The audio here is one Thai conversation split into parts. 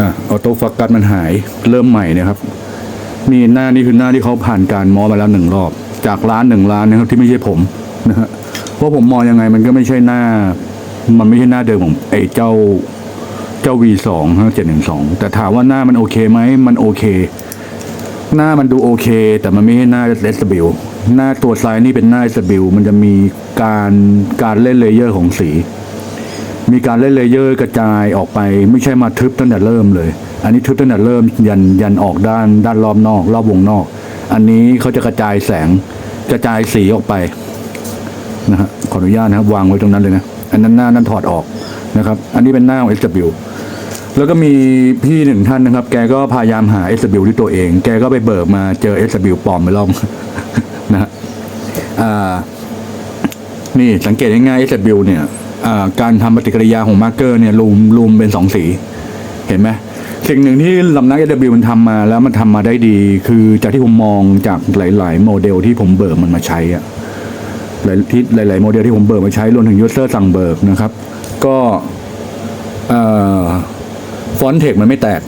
ออโต้โฟกัสมันหายเริ่มใหม่นะครับนี่หน้านี่คือหน้าที่เขาผ่านการมอมาแล้วหนึ่งรอบ จากร้านหนึ่งร้านนะครับที่ไม่ใช่ผมนะฮะเพราะผมมองยังไงมันก็ไม่ใช่หน้า มันไม่ใช่หน้าเดิมของไอ้เจ้าเจ้า V2 ห้าเจ็ดหนึ่งสองแต่ถามว่าหน้ามันโอเคไหมมันโอเค หน้ามันดูโอเค แต่มันไม่ใช่หน้า SW หน้าตัวซ้ายนี่เป็นหน้า SW มันจะมีการการเล่นเลเยอร์ของสี มีการเล่นเลเยอร์กระจายออกไป ไม่ใช่มาทึบตั้งแต่เริ่มเลย อันนี้ทึบตั้งแต่เริ่มยันยันออกด้านด้านรอบนอก รอบวงนอก อันนี้เขาจะกระจายแสงกระจายสีออกไปนะฮะขออนุญาตนะครับวางไว้ตรงนั้นเลยนะอันนั้นหน้านั้นถอดออกนะครับ อันนี้เป็นหน้าของ SW แล้วก็มีพี่หนึ่งท่านนะครับ แกก็พยายามหา SW ด้วยตัวเอง แกก็ไปเบิกมาเจอ SW ปลอมไปรอบนะฮะอ่านี่สังเกตง่ายๆ SW เนี่ย การทำปฏิกิริยาของมาร์เกอร์เนี่ยรูมรูมเป็นสองสี เห็นไหมสิ่งหนึ่งที่ลำนัก SW มันทำมาแล้วมันทำมาได้ดี คือจากที่ผมมองจากหลาย ๆ โมเดลที่ผมเบิกมันมาใช้อะหลายที่หลาย ๆ โมเดลที่ผมเบิกมาใช้รวมถึงยูเซอร์สั่งเบิกนะครับ ก็ฟอนต์เทคมันไม่แตก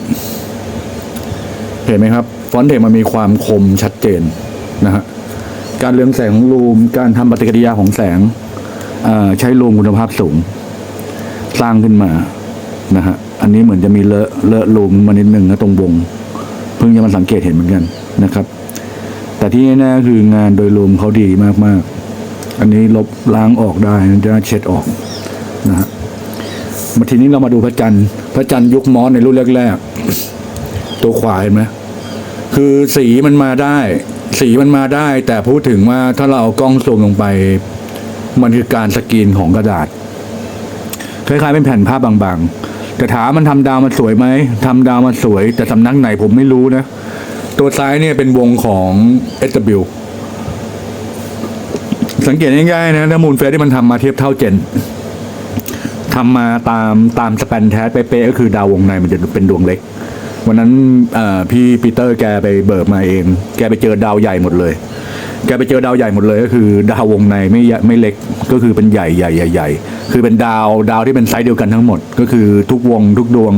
เห็นไหมครับ ฟอนต์เทคมันมีความคมชัดเจนนะฮะการเรืองแสงของรูม การทำปฏิกิริยาของแสง ใช้รูมคุณภาพสูง สร้างขึ้นมานะฮะอันนี้เหมือนจะมีเลอะเลอะรูมมานิดหนึ่งนะตรงวงเพิ่งจะมาสังเกตเห็นเหมือนกันนะครับ แต่ที่แน่ๆคืองานโดยรวมเขาดีมากๆ อันนี้ลบล้างออกได้จะเช็ดออกนะฮะมาทีนี้เรามาดูพระจันทร์พระจันทร์ยุคมอสในรุ่นแรกๆตัวขวาเห็นไหมคือสีมันมาได้ สีมันมาได้ แต่พูดถึงว่าถ้าเราเอากล้องซูมลงไป มันคือการสกรีนของกระดาษคล้ายๆเป็นแผ่นภาพบางๆ แต่ถามมันทำดาวมันสวยไหมทำดาวมันสวย แต่สำนักไหนผมไม่รู้นะ ตัวซ้ายเนี่ยเป็นวงของ SW สังเกตง่ายๆนะถ้ามูลเฟสที่มันทำมาเทียบเท่าเจนทำมาตามตามสแปนแทสเป๊ะๆก็คือดาววงในมันจะเป็นดวงเล็ก วันนั้นพี่ปีเตอร์แกไปเบิกมาเอง แกไปเจอดาวใหญ่หมดเลย แกไปเจอดาวใหญ่หมดเลยก็คือ ดาววงในไม่ไม่เล็กก็คือเป็นใหญ่ใหญ่ใหญ่ใหญ่คือเป็นดาวดาวที่เป็นไซส์เดียวกันทั้งหมด ก็คือทุกวงทุกดวง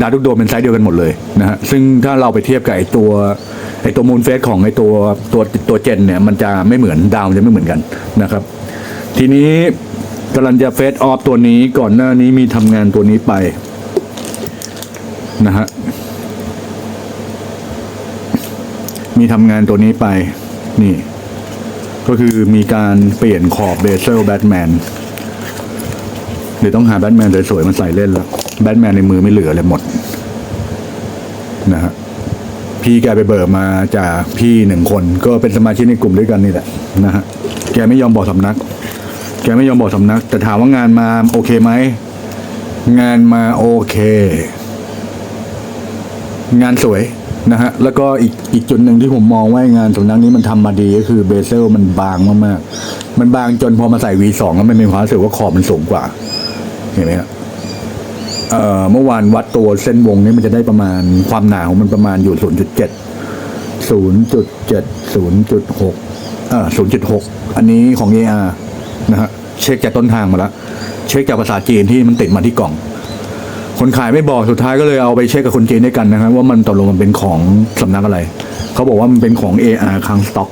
ดาวทุกดวงเป็นไซส์เดียวกันหมดเลยนะฮะซึ่งถ้าเราไปเทียบกับไอตัวไอตัวมูลเฟสของไอตัวตัวตัวเจนเนี่ยมันจะไม่เหมือนดาวจะไม่เหมือนกันนะครับ ทีนี้กำลังจะเฟสออฟตัวนี้ก่อนหน้านี้มีทำงานตัวนี้ไปนะฮะ มีทำงานตัวนี้ไปนี่ ก็คือมีการเปลี่ยนขอบเบเซลแบทแมนเดี๋ยวต้องหาแบทแมนสวยๆมาใส่เล่นแล้วแบทแมนในมือไม่เหลือเลยหมดนะฮะพี่แกไปเบิกมาจากพี่หนึ่งคน ก็เป็นสมาชิกในกลุ่มด้วยกันนี่แหละนะฮะแกไม่ยอมบอกสำนัก แกไม่ยอมบอกสำนัก แต่ถามว่างานมาโอเคไหมงานมาโอเค งานสวย นะฮะแล้วก็อีกอีกจุดหนึ่งที่ผมมองว่างานสำนักนี้มันทำมาดีก็คือเบเซลมันบางมากๆ มันบางจนพอมาใส่ V2 แล้วมันมีความรู้สึกว่าขอบมันสูงกว่า เห็นไหมฮะเอ่อเมื่อวานวัดตัวเส้นวงนี้มันจะได้ประมาณความหนาของมันประมาณอยู่ 0.7 0.7 0.6เอ่อ0.6 อันนี้ของ AR นะฮะเช็คจากต้นทางมาแล้ว เช็คจากภาษาจีนที่มันติดมาที่กล่อง คนขายไม่บอกสุดท้ายก็เลยเอาไปเช็คกับคนจีนด้วยกันนะครับ ว่ามันตกลงมันเป็นของสำนักอะไร เขาบอกว่ามันเป็นของ AR ค้างสต็อก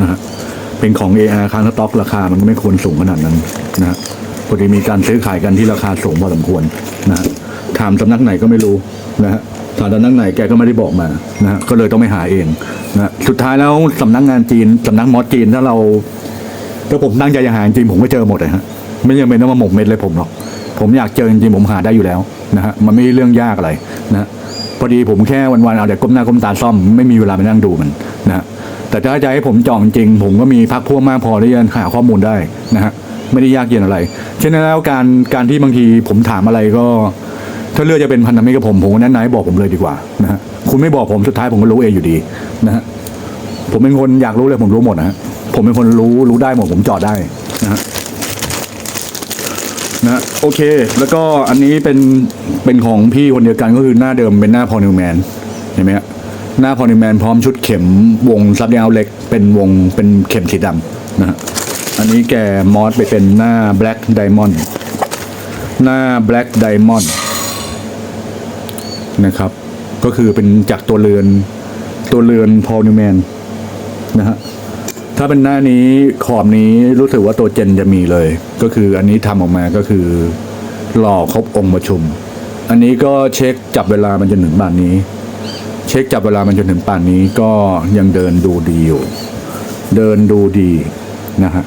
นะฮะเป็นของ AR ค้างสต็อก ราคามันก็ไม่ควรสูงขนาดนั้นนะฮะพอดีมีการซื้อขายกันที่ราคาสูงพอสมควรนะฮะถามสำนักไหนก็ไม่รู้นะฮะถามสำนักไหนแกก็ไม่ได้บอกมานะฮะก็เลยต้องไปหาเองนะสุดท้ายแล้วสำนักงานจีนสำนักมอสจีนถ้าเราถ้าผมตั้งใจจะหาจริงผมก็เจอหมดเลยฮะไม่จำเป็นต้องมาหมกเม็ดเลยผมหรอก ผมอยากเจอจริงๆผมหาได้อยู่แล้วนะฮะมันไม่ใช่เรื่องยากอะไรนะพอดีผมแค่วันๆเอาแต่ก้มหน้าก้มตาซ่อมไม่มีเวลาไปนั่งดูมันนะฮะแต่ถ้าจะให้ผมจองจริง ผมก็มีพักพวกมากพอที่จะหาข้อมูลได้นะฮะไม่ได้ยากเย็นอะไรเช่นนั้นแล้วการการที่บางทีผมถามอะไรก็ ถ้าเลือกจะเป็นพันธมิตรกับผมผมแนะนำให้บอกผมเลยดีกว่านะฮะคุณไม่บอกผมสุดท้ายผมก็รู้เองอยู่ดีนะฮะผมเป็นคนอยากรู้เลยผมรู้หมดนะฮะผมเป็นคนรู้รู้ได้หมดผมจอดได้นะฮะ นะโอเค แล้วก็อันนี้เป็นเป็นของพี่คนเดียวกันก็คือหน้าเดิมเป็นหน้าพอนิวแมนเห็นไหมฮะหน้าพอนิวแมนพร้อมชุดเข็มวงซับยาวเล็กเป็นวงเป็นเข็มสีดำนะฮะอันนี้แกมอสไปเป็นหน้า Black Diamond หน้า Black Diamond นะครับ ก็คือเป็นจากตัวเรือนตัวเรือนพอลนิวแมนนะฮะ ถ้าเป็นหน้านี้ขอบนี้รู้สึกว่าตัวเจนจะมีเลย ก็คืออันนี้ทำออกมาก็คือหล่อครบองค์ประชุม อันนี้ก็เช็คจับเวลามันจนถึงป่านนี้ เช็คจับเวลามันจนถึงป่านนี้ก็ยังเดินดูดีอยู่ เดินดูดีนะฮะ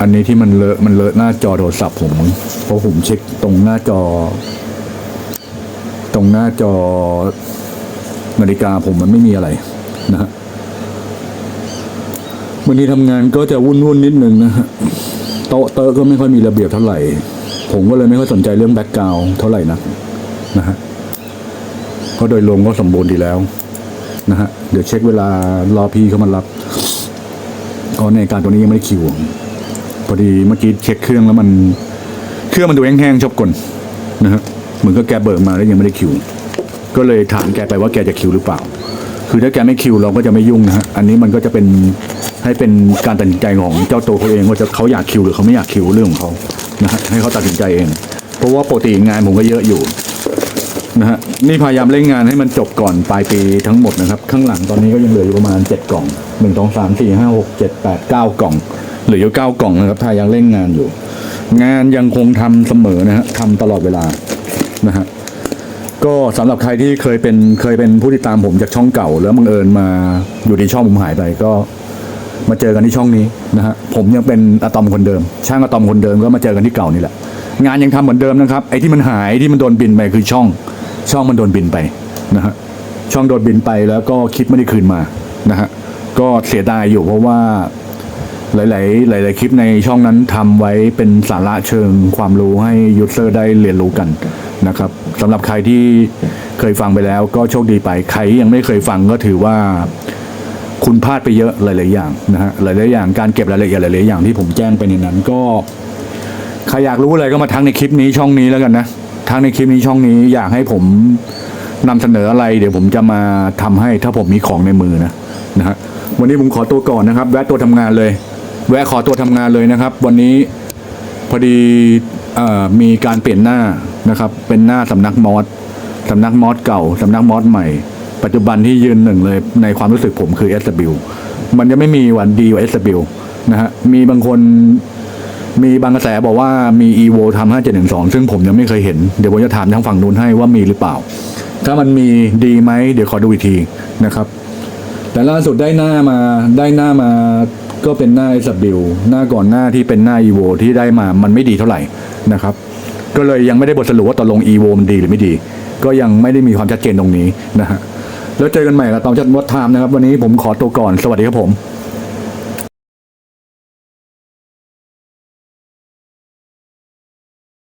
อันนี้ที่มันเลอะมันเลอะหน้าจอโทรศัพท์ผมเพราะผมเช็คตรงหน้าจอ ตรงหน้าจอนาฬิกาผมมันไม่มีอะไร นะฮะวันนี้ทำงานก็จะวุ่นวุ่นนิดนึงนะฮะโต๊ะเตอะก็ไม่ค่อยมีระเบียบเท่าไหร่ ผมก็เลยไม่ค่อยสนใจเรื่องแบ็กกราวเท่าไหร่นักนะฮะก็โดยรวมก็สมบูรณ์ดีแล้วนะฮะเดี๋ยวเช็คเวลารอพี่เขามารับก็ในการตัวนี้ยังไม่ได้คิวพอดีเมื่อกี้เช็คเครื่องแล้วมัน เครื่องมันดูแห้งๆชอบกลนะฮะเหมือนก็แกเบิกมาแล้วยังไม่ได้คิว ก็เลยถามแกไปว่าแกจะคิวหรือเปล่า คือถ้าแกไม่คิวเราก็จะไม่ยุ่งนะฮะอันนี้มันก็จะเป็นให้เป็นการตัดสินใจของเจ้าตัวเขาเองว่าจะเขาอยากคิวหรือเขาไม่อยากคิวเรื่องของเขานะฮะให้เขาตัดสินใจเอง เพราะว่าปกติงานผมก็เยอะอยู่นะฮะนี่พยายามเร่งงานให้มันจบก่อนปลายปีทั้งหมดนะครับ ข้างหลังตอนนี้ก็ยังเหลืออยู่ประมาณเจ็ดกล่องหนึ่งสองสามสี่ห้าหกเจ็ดแปดเก้ากล่องเหลืออยู่เก้ากล่องนะครับถ้ายังเร่งงานอยู่ งานยังคงทำเสมอนะฮะทำตลอดเวลานะฮะ ก็สำหรับใครที่เคยเป็นเคยเป็นผู้ติดตามผมจากช่องเก่า แล้วบังเอิญมาอยู่ที่ช่องผมหายไปก็มาเจอกันที่ช่องนี้นะฮะผมยังเป็นอะตอมคนเดิม ช่างอะตอมคนเดิมก็มาเจอกันที่เก่านี่แหละ งานยังทำเหมือนเดิมนะครับไอ้ที่มันหายที่มันโดนบินไปคือช่อง ช่องมันโดนบินไปนะฮะช่องโดนบินไปแล้วก็คลิปไม่ได้คืนมานะฮะก็เสียดายอยู่เพราะว่า หลาย ๆ หลาย ๆ คลิปในช่องนั้นทำไว้เป็นสาระเชิงความรู้ให้ยูเซอร์ได้เรียนรู้กันนะครับสำหรับใครที่เคยฟังไปแล้วก็โชคดีไป ใครยังไม่เคยฟังก็ถือว่าคุณพลาดไปเยอะหลาย ๆ อย่างนะฮะหลาย ๆ อย่างการเก็บรายละเอียดหลาย ๆ อย่างที่ผมแจ้งไปในนั้น ก็ใครอยากรู้อะไรก็มาทักในคลิปนี้ช่องนี้แล้วกันนะทักในคลิปนี้ช่องนี้อยากให้ผมนำเสนออะไร เดี๋ยวผมจะมาทำให้ถ้าผมมีของในมือนะนะฮะวันนี้ผมขอตัวก่อนนะครับ แวะตัวทำงานเลย แวะขอตัวทำงานเลยนะครับ วันนี้พอดีอมีการเปลี่ยนหน้านะครับ เป็นหน้าสำนักมอสสำนักมอสเก่าสำนักมอสใหม่ ปัจจุบันที่ยืนหนึ่งเลยในความรู้สึกผมคือ SW มันจะไม่มีวันดีกว่า SW นะฮะมีบางคนมีบางกระแสบอกว่ามี evo ทำ5712 ซึ่งผมยังไม่เคยเห็น เดี๋ยวผมจะถามทางฝั่งนู้นให้ว่ามีหรือเปล่า ถ้ามันมีดีไหม เดี๋ยวขอดูอีกทีนะครับ แต่ล่าสุดได้หน้ามาได้หน้ามา ก็เป็นหน้า SW หน้าก่อนหน้าที่เป็นหน้า evo ที่ได้มามันไม่ดีเท่าไหร่นะครับ ก็เลยยังไม่ได้บทสรุปว่าตกลง evo มันดีหรือไม่ดี ก็ยังไม่ได้มีความชัดเจนตรงนี้นะฮะแล้วเจอกันใหม่กับตอนชัดวัดไทม์นะครับ วันนี้ผมขอตัวก่อนสวัสดีครับผม